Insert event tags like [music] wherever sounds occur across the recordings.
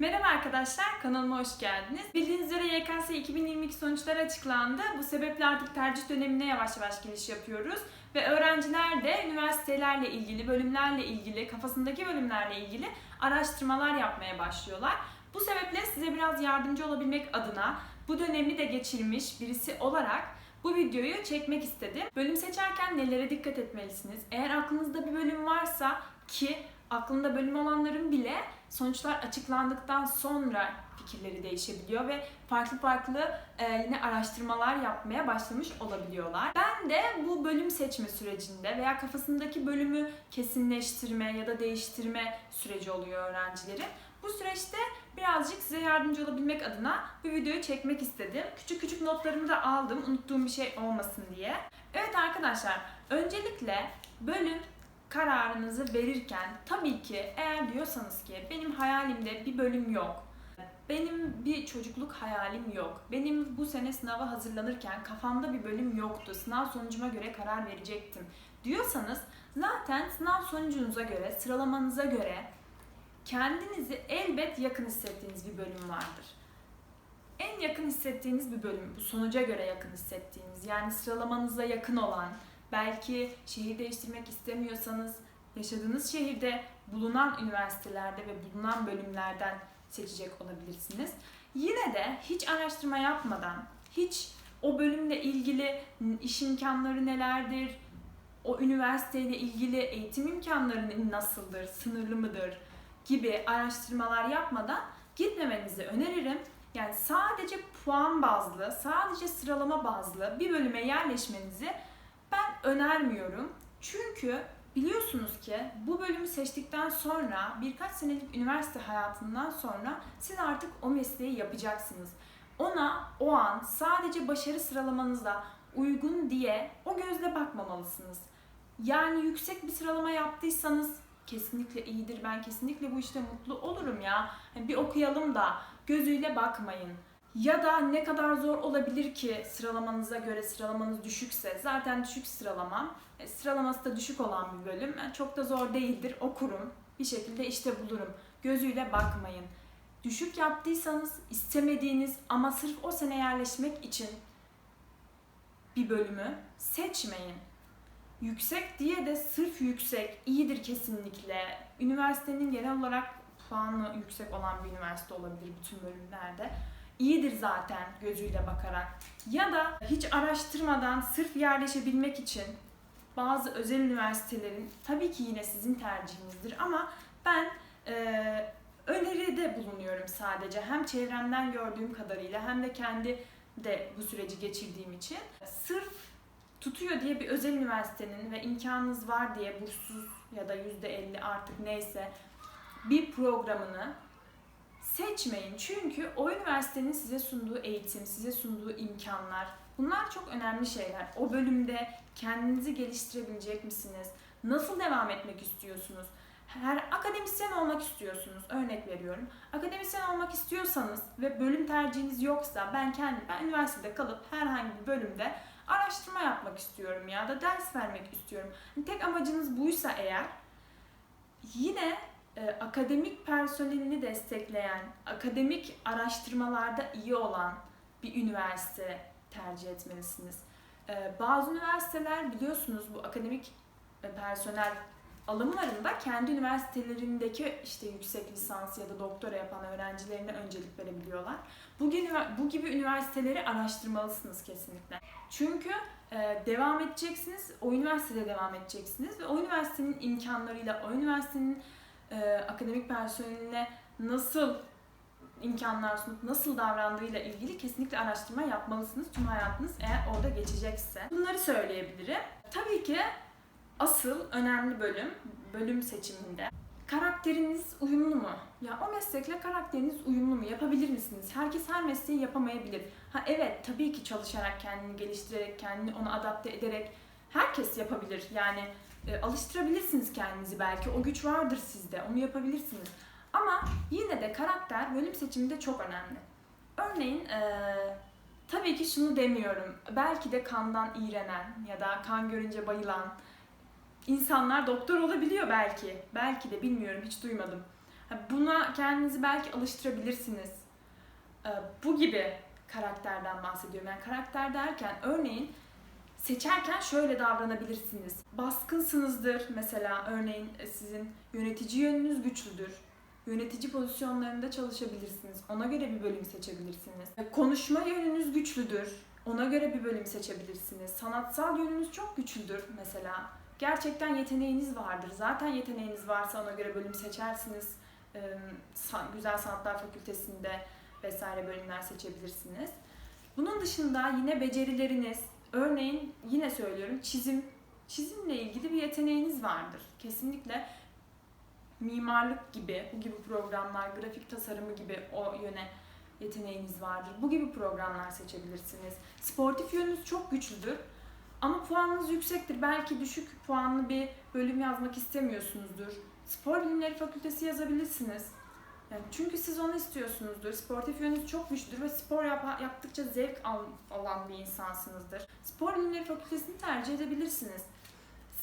Merhaba arkadaşlar, kanalıma hoş geldiniz. Bildiğiniz üzere YKS 2022 sonuçları açıklandı. Bu sebeple artık tercih dönemine yavaş yavaş giriş yapıyoruz. Ve öğrenciler de üniversitelerle ilgili, bölümlerle ilgili, kafasındaki bölümlerle ilgili araştırmalar yapmaya başlıyorlar. Bu sebeple size biraz yardımcı olabilmek adına bu dönemi de geçirmiş birisi olarak bu videoyu çekmek istedim. Bölüm seçerken nelere dikkat etmelisiniz? Eğer aklınızda bir bölüm varsa ki aklında bölüm olanların bile sonuçlar açıklandıktan sonra fikirleri değişebiliyor ve farklı farklı e, yine araştırmalar yapmaya başlamış olabiliyorlar. Ben de bu bölüm seçme sürecinde veya kafasındaki bölümü kesinleştirme ya da değiştirme süreci oluyor öğrencilerin. Bu süreçte birazcık size yardımcı olabilmek adına bu videoyu çekmek istedim. Küçük küçük notlarımı da aldım unuttuğum bir şey olmasın diye. Evet arkadaşlar öncelikle bölüm kararınızı verirken tabii ki eğer diyorsanız ki benim hayalimde bir bölüm yok. Benim bir çocukluk hayalim yok. Benim bu sene sınava hazırlanırken kafamda bir bölüm yoktu. Sınav sonucuma göre karar verecektim diyorsanız zaten sınav sonucunuza göre, sıralamanıza göre kendinizi elbet yakın hissettiğiniz bir bölüm vardır. En yakın hissettiğiniz bir bölüm, bu sonuca göre yakın hissettiğiniz, yani sıralamanıza yakın olan, belki şehir değiştirmek istemiyorsanız yaşadığınız şehirde bulunan üniversitelerde ve bulunan bölümlerden seçecek olabilirsiniz. Yine de hiç araştırma yapmadan, hiç o bölümle ilgili iş imkanları nelerdir, o üniversiteyle ilgili eğitim imkanları nasıldır, sınırlı mıdır gibi araştırmalar yapmadan gitmemenizi öneririm. Yani sadece puan bazlı, sadece sıralama bazlı bir bölüme yerleşmenizi önermiyorum. Çünkü biliyorsunuz ki bu bölümü seçtikten sonra birkaç senelik üniversite hayatından sonra siz artık o mesleği yapacaksınız. Ona o an sadece başarı sıralamanıza uygun diye o gözle bakmamalısınız. Yani yüksek bir sıralama yaptıysanız kesinlikle iyidir. Ben kesinlikle bu işte mutlu olurum ya. Hani bir okuyalım da gözüyle bakmayın. Ya da ne kadar zor olabilir ki sıralamanıza göre sıralamanız düşükse. Zaten düşük sıralamam. E, sıralaması da düşük olan bir bölüm. Yani çok da zor değildir. Okurum. Bir şekilde işte bulurum. Gözüyle bakmayın. Düşük yaptıysanız istemediğiniz ama sırf o sene yerleşmek için bir bölümü seçmeyin. Yüksek diye de sırf yüksek iyidir kesinlikle. Üniversitenin genel olarak puanı yüksek olan bir üniversite olabilir bütün bölümlerde iyidir zaten gözüyle bakarak. Ya da hiç araştırmadan sırf yerleşebilmek için bazı özel üniversitelerin tabii ki yine sizin tercihinizdir ama ben e, öneride bulunuyorum sadece. Hem çevremden gördüğüm kadarıyla hem de kendi de bu süreci geçirdiğim için. Sırf tutuyor diye bir özel üniversitenin ve imkanınız var diye burssuz ya da %50 artık neyse bir programını seçmeyin. Çünkü o üniversitenin size sunduğu eğitim, size sunduğu imkanlar bunlar çok önemli şeyler. O bölümde kendinizi geliştirebilecek misiniz? Nasıl devam etmek istiyorsunuz? Her akademisyen olmak istiyorsunuz. Örnek veriyorum. Akademisyen olmak istiyorsanız ve bölüm tercihiniz yoksa ben kendim ben üniversitede kalıp herhangi bir bölümde araştırma yapmak istiyorum ya da ders vermek istiyorum. Tek amacınız buysa eğer yine akademik personelini destekleyen, akademik araştırmalarda iyi olan bir üniversite tercih etmelisiniz. E, bazı üniversiteler biliyorsunuz bu akademik e, personel alımlarında kendi üniversitelerindeki işte yüksek lisans ya da doktora yapan öğrencilerine öncelik verebiliyorlar. Bugün bu gibi üniversiteleri araştırmalısınız kesinlikle. Çünkü e, devam edeceksiniz, o üniversitede devam edeceksiniz ve o üniversitenin imkanlarıyla, o üniversitenin e, akademik personeline nasıl imkanlar sunup nasıl davrandığıyla ilgili kesinlikle araştırma yapmalısınız tüm hayatınız eğer orada geçecekse. Bunları söyleyebilirim. Tabii ki asıl önemli bölüm, bölüm seçiminde karakteriniz uyumlu mu? Ya o meslekle karakteriniz uyumlu mu? Yapabilir misiniz? Herkes her mesleği yapamayabilir. Ha evet tabii ki çalışarak kendini geliştirerek, kendini ona adapte ederek herkes yapabilir. Yani e, alıştırabilirsiniz kendinizi belki. O güç vardır sizde. Onu yapabilirsiniz. Ama yine de karakter bölüm seçiminde çok önemli. Örneğin e, tabii ki şunu demiyorum. Belki de kandan iğrenen ya da kan görünce bayılan insanlar doktor olabiliyor belki. Belki de bilmiyorum hiç duymadım. Buna kendinizi belki alıştırabilirsiniz. Ee, Bu gibi karakterden bahsediyorum. Yani karakter derken örneğin seçerken şöyle davranabilirsiniz. Baskınsınızdır mesela örneğin e, sizin yönetici yönünüz güçlüdür. Yönetici pozisyonlarında çalışabilirsiniz. Ona göre bir bölüm seçebilirsiniz. E, Konuşma yönünüz güçlüdür. Ona göre bir bölüm seçebilirsiniz. Sanatsal yönünüz çok güçlüdür mesela. Gerçekten yeteneğiniz vardır. Zaten yeteneğiniz varsa ona göre bölüm seçersiniz. Sa- Güzel Sanatlar Fakültesinde vesaire bölümler seçebilirsiniz. Bunun dışında yine becerileriniz, örneğin yine söylüyorum çizim, çizimle ilgili bir yeteneğiniz vardır. Kesinlikle mimarlık gibi, bu gibi programlar, grafik tasarımı gibi o yöne yeteneğiniz vardır. Bu gibi programlar seçebilirsiniz. Sportif yönünüz çok güçlüdür. Ama puanınız yüksektir. Belki düşük puanlı bir bölüm yazmak istemiyorsunuzdur. Spor Bilimleri Fakültesi yazabilirsiniz. Yani çünkü siz onu istiyorsunuzdur. Sportif yönünüz çok güçlüdür ve spor yap- yaptıkça zevk al- alan bir insansınızdır. Spor Bilimleri Fakültesini tercih edebilirsiniz.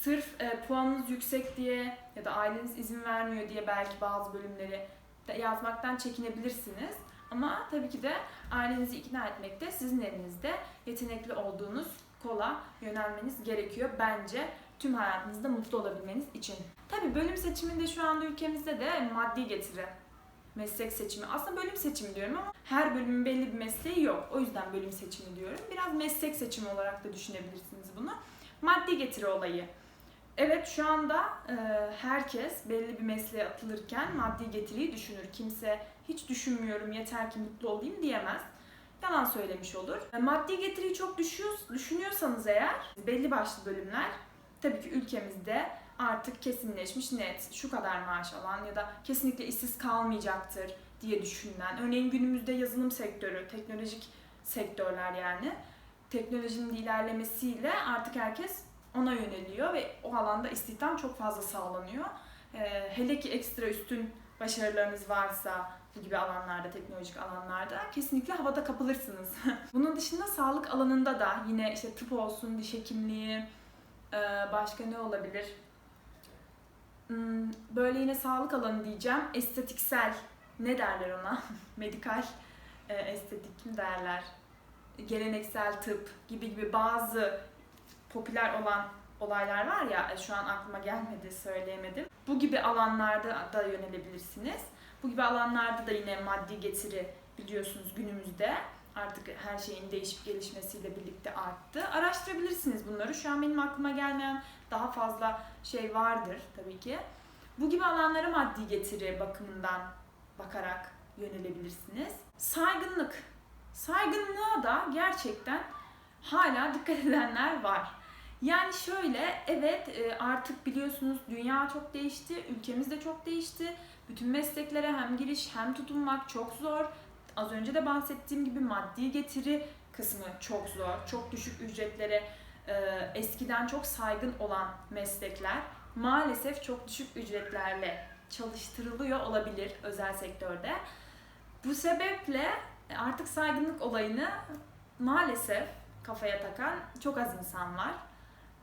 Sırf e, puanınız yüksek diye ya da aileniz izin vermiyor diye belki bazı bölümleri de yazmaktan çekinebilirsiniz. Ama tabii ki de ailenizi ikna etmekte sizin elinizde yetenekli olduğunuz kola yönelmeniz gerekiyor bence tüm hayatınızda mutlu olabilmeniz için. Tabii bölüm seçiminde şu anda ülkemizde de maddi getiri meslek seçimi. Aslında bölüm seçimi diyorum ama her bölümün belli bir mesleği yok. O yüzden bölüm seçimi diyorum. Biraz meslek seçimi olarak da düşünebilirsiniz bunu. Maddi getiri olayı. Evet şu anda e, herkes belli bir mesleğe atılırken maddi getiriyi düşünür. Kimse hiç düşünmüyorum yeter ki mutlu olayım diyemez. Yalan söylemiş olur. E, Maddi getiriyi çok düşüyor, düşünüyorsanız eğer belli başlı bölümler tabii ki ülkemizde artık kesinleşmiş net şu kadar maaş alan ya da kesinlikle işsiz kalmayacaktır diye düşünülen. Örneğin günümüzde yazılım sektörü, teknolojik sektörler yani teknolojinin ilerlemesiyle artık herkes ona yöneliyor ve o alanda istihdam çok fazla sağlanıyor. Ee, hele ki ekstra üstün başarılarınız varsa bu gibi alanlarda, teknolojik alanlarda kesinlikle havada kapılırsınız. [laughs] Bunun dışında sağlık alanında da yine işte tıp olsun, diş hekimliği, e, başka ne olabilir? Hmm, Böyle yine sağlık alanı diyeceğim. Estetiksel, ne derler ona? [laughs] Medikal, e, estetik mi derler? Geleneksel tıp gibi gibi bazı popüler olan olaylar var ya e, şu an aklıma gelmedi söyleyemedim. Bu gibi alanlarda da yönelebilirsiniz. Bu gibi alanlarda da yine maddi getiri biliyorsunuz günümüzde artık her şeyin değişip gelişmesiyle birlikte arttı. Araştırabilirsiniz bunları. Şu an benim aklıma gelmeyen daha fazla şey vardır tabii ki. Bu gibi alanlara maddi getiri bakımından bakarak yönelebilirsiniz. Saygınlık. Saygınlığa da gerçekten hala dikkat [laughs] edenler var. Yani şöyle, evet e, artık biliyorsunuz dünya çok değişti, ülkemiz de çok değişti. Bütün mesleklere hem giriş hem tutunmak çok zor. Az önce de bahsettiğim gibi maddi getiri kısmı çok zor. Çok düşük ücretlere eskiden çok saygın olan meslekler maalesef çok düşük ücretlerle çalıştırılıyor olabilir özel sektörde. Bu sebeple artık saygınlık olayını maalesef kafaya takan çok az insan var.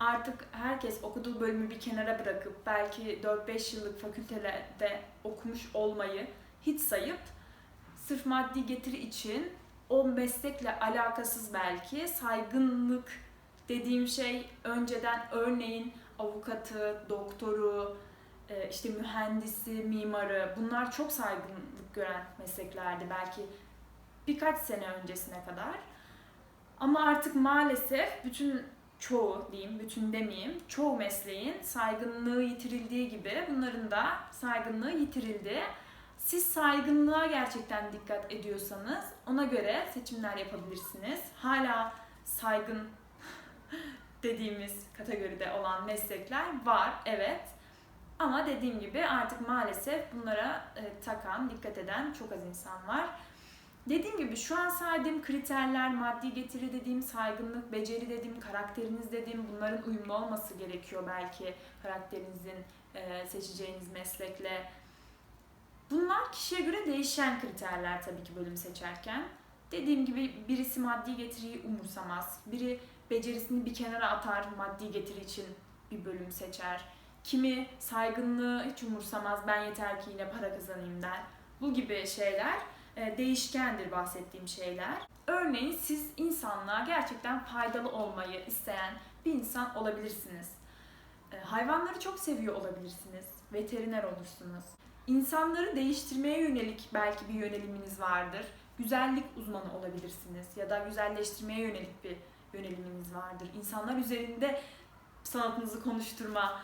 Artık herkes okuduğu bölümü bir kenara bırakıp belki 4-5 yıllık fakültelerde okumuş olmayı hiç sayıp sırf maddi getiri için o meslekle alakasız belki saygınlık dediğim şey önceden örneğin avukatı, doktoru, e, işte mühendisi, mimarı bunlar çok saygınlık gören mesleklerdi belki birkaç sene öncesine kadar. Ama artık maalesef bütün çoğu diyeyim, bütün demeyeyim, çoğu mesleğin saygınlığı yitirildiği gibi bunların da saygınlığı yitirildi. Siz saygınlığa gerçekten dikkat ediyorsanız ona göre seçimler yapabilirsiniz. Hala saygın dediğimiz kategoride olan meslekler var, evet. Ama dediğim gibi artık maalesef bunlara e, takan, dikkat eden çok az insan var. Dediğim gibi şu an saydığım kriterler, maddi getiri dediğim, saygınlık, beceri dediğim, karakteriniz dediğim bunların uyumlu olması gerekiyor belki karakterinizin e, seçeceğiniz meslekle. Bunlar kişiye göre değişen kriterler tabii ki bölüm seçerken. Dediğim gibi birisi maddi getiriyi umursamaz. Biri becerisini bir kenara atar, maddi getiri için bir bölüm seçer. Kimi saygınlığı hiç umursamaz, ben yeter ki yine para kazanayım der. Bu gibi şeyler e, değişkendir bahsettiğim şeyler. Örneğin siz insanlığa gerçekten faydalı olmayı isteyen bir insan olabilirsiniz. E, Hayvanları çok seviyor olabilirsiniz. Veteriner olursunuz. İnsanları değiştirmeye yönelik belki bir yöneliminiz vardır. Güzellik uzmanı olabilirsiniz ya da güzelleştirmeye yönelik bir yöneliminiz vardır. İnsanlar üzerinde sanatınızı konuşturma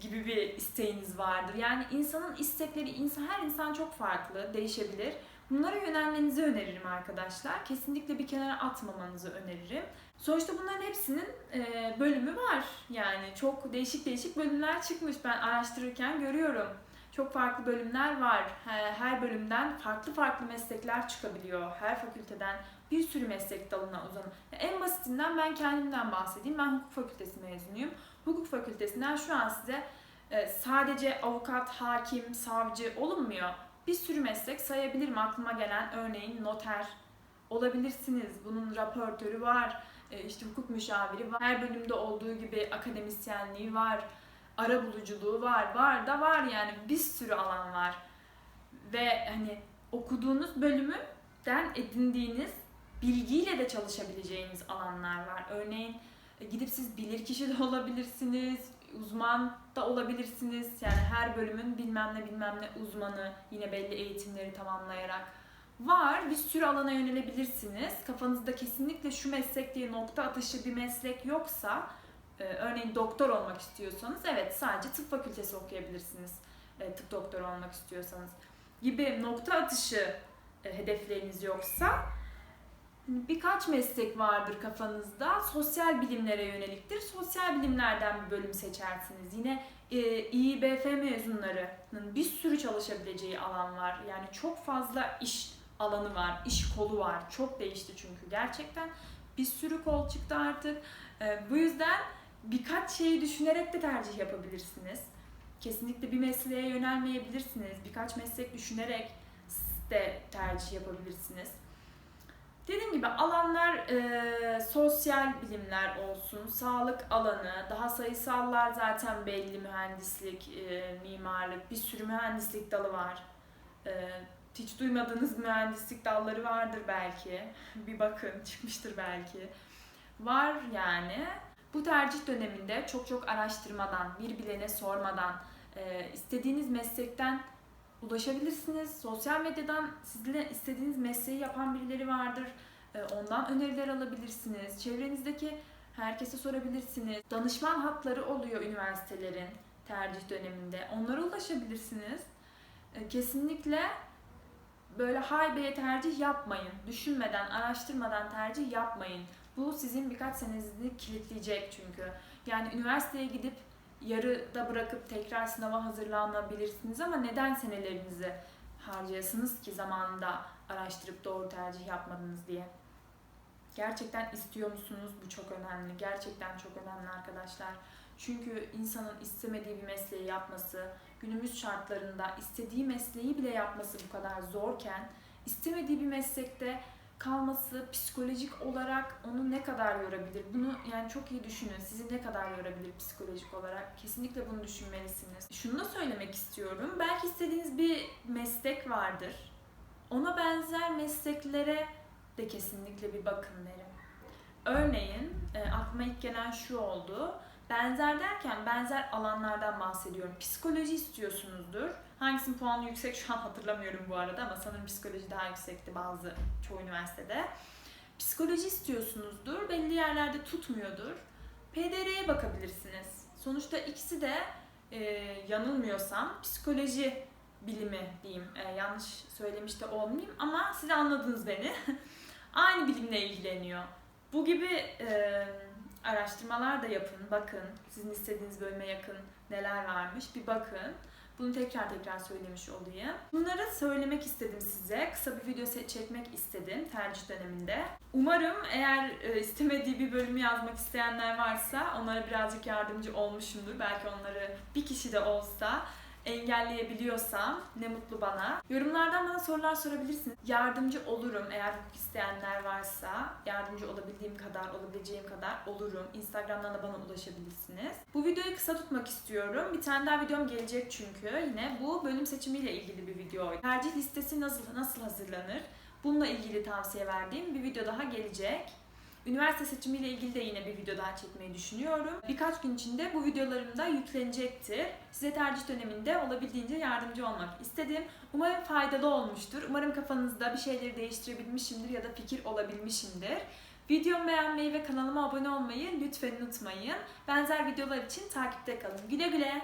gibi bir isteğiniz vardır. Yani insanın istekleri, insan her insan çok farklı, değişebilir. Bunlara yönelmenizi öneririm arkadaşlar. Kesinlikle bir kenara atmamanızı öneririm. Sonuçta bunların hepsinin e, bölümü var. Yani çok değişik değişik bölümler çıkmış. Ben araştırırken görüyorum. Çok farklı bölümler var. Her, bölümden farklı farklı meslekler çıkabiliyor. Her fakülteden bir sürü meslek dalına uzanıyor. En basitinden ben kendimden bahsedeyim. Ben hukuk fakültesi mezunuyum. Hukuk fakültesinden şu an size e, sadece avukat, hakim, savcı olunmuyor. Bir sürü meslek sayabilirim aklıma gelen. Örneğin noter olabilirsiniz. Bunun raportörü var. e, işte hukuk müşaviri var. Her bölümde olduğu gibi akademisyenliği var. Ara buluculuğu var. Var da var yani bir sürü alan var. Ve hani okuduğunuz bölümden edindiğiniz bilgiyle de çalışabileceğiniz alanlar var. Örneğin e, gidip siz bilirkişi de [laughs] olabilirsiniz, uzman da olabilirsiniz. Yani her bölümün bilmem ne bilmem ne uzmanı yine belli eğitimleri tamamlayarak var. Bir sürü alana yönelebilirsiniz. Kafanızda kesinlikle şu meslek diye nokta atışı bir meslek yoksa e, örneğin doktor olmak istiyorsanız evet sadece tıp fakültesi okuyabilirsiniz. e, tıp doktoru olmak istiyorsanız gibi nokta atışı e, hedefleriniz yoksa Birkaç meslek vardır kafanızda. Sosyal bilimlere yöneliktir. Sosyal bilimlerden bir bölüm seçersiniz. Yine e, İİBF mezunlarının bir sürü çalışabileceği alan var. Yani çok fazla iş alanı var, iş kolu var. Çok değişti çünkü gerçekten. Bir sürü kol çıktı artık. E, bu yüzden birkaç şeyi düşünerek de tercih yapabilirsiniz. Kesinlikle bir mesleğe yönelmeyebilirsiniz. Birkaç meslek düşünerek de tercih yapabilirsiniz. Dediğim gibi alanlar e, sosyal bilimler olsun, sağlık alanı, daha sayısallar zaten belli mühendislik, e, mimarlık, bir sürü mühendislik dalı var. E, hiç duymadığınız mühendislik dalları vardır belki. Bir bakın çıkmıştır belki. Var yani. Bu tercih döneminde çok çok araştırmadan, bir bilene sormadan, e, istediğiniz meslekten ulaşabilirsiniz. Sosyal medyadan sizle istediğiniz mesleği yapan birileri vardır. Ee, Ondan öneriler alabilirsiniz. Çevrenizdeki herkese sorabilirsiniz. Danışman hatları oluyor üniversitelerin tercih döneminde. Onlara ulaşabilirsiniz. Ee, Kesinlikle böyle haybeye tercih yapmayın. Düşünmeden, araştırmadan tercih yapmayın. Bu sizin birkaç senenizi kilitleyecek çünkü. Yani üniversiteye gidip yarıda bırakıp tekrar sınava hazırlanabilirsiniz ama neden senelerinizi harcayasınız ki zamanında araştırıp doğru tercih yapmadınız diye. Gerçekten istiyor musunuz? Bu çok önemli. Gerçekten çok önemli arkadaşlar. Çünkü insanın istemediği bir mesleği yapması, günümüz şartlarında istediği mesleği bile yapması bu kadar zorken, istemediği bir meslekte kalması psikolojik olarak onu ne kadar yorabilir? Bunu yani çok iyi düşünün. Sizi ne kadar yorabilir psikolojik olarak? Kesinlikle bunu düşünmelisiniz. Şunu da söylemek istiyorum. Belki istediğiniz bir meslek vardır. Ona benzer mesleklere de kesinlikle bir bakın derim. Örneğin e, aklıma ilk gelen şu oldu. Benzer derken benzer alanlardan bahsediyorum. Psikoloji istiyorsunuzdur. Hangisinin puanı yüksek şu an hatırlamıyorum bu arada ama sanırım psikoloji daha yüksekti bazı çoğu üniversitede. Psikoloji istiyorsunuzdur. Belli yerlerde tutmuyordur. PDR'ye bakabilirsiniz. Sonuçta ikisi de e, yanılmıyorsam psikoloji bilimi diyeyim. E, yanlış söylemiş de olmayayım ama siz anladınız beni. [laughs] Aynı bilimle ilgileniyor. Bu gibi e, araştırmalar da yapın, bakın. Sizin istediğiniz bölüme yakın neler varmış bir bakın. Bunu tekrar tekrar söylemiş olayım. Bunları söylemek istedim size. Kısa bir video çekmek istedim tercih döneminde. Umarım eğer e, istemediği bir bölümü yazmak isteyenler varsa onlara birazcık yardımcı olmuşumdur. Belki onları bir kişi de olsa engelleyebiliyorsam ne mutlu bana. Yorumlardan bana sorular sorabilirsiniz. Yardımcı olurum eğer hukuk isteyenler varsa. Yardımcı olabildiğim kadar, olabileceğim kadar olurum. Instagram'dan da bana ulaşabilirsiniz. Bu videoyu kısa tutmak istiyorum. Bir tane daha videom gelecek çünkü. Yine bu bölüm seçimiyle ilgili bir video. Tercih listesi nasıl nasıl hazırlanır? Bununla ilgili tavsiye verdiğim bir video daha gelecek. Üniversite seçimiyle ilgili de yine bir video daha çekmeyi düşünüyorum. Birkaç gün içinde bu videolarım da yüklenecektir. Size tercih döneminde olabildiğince yardımcı olmak istedim. Umarım faydalı olmuştur. Umarım kafanızda bir şeyleri değiştirebilmişimdir ya da fikir olabilmişimdir. Videomu beğenmeyi ve kanalıma abone olmayı lütfen unutmayın. Benzer videolar için takipte kalın. Güle güle.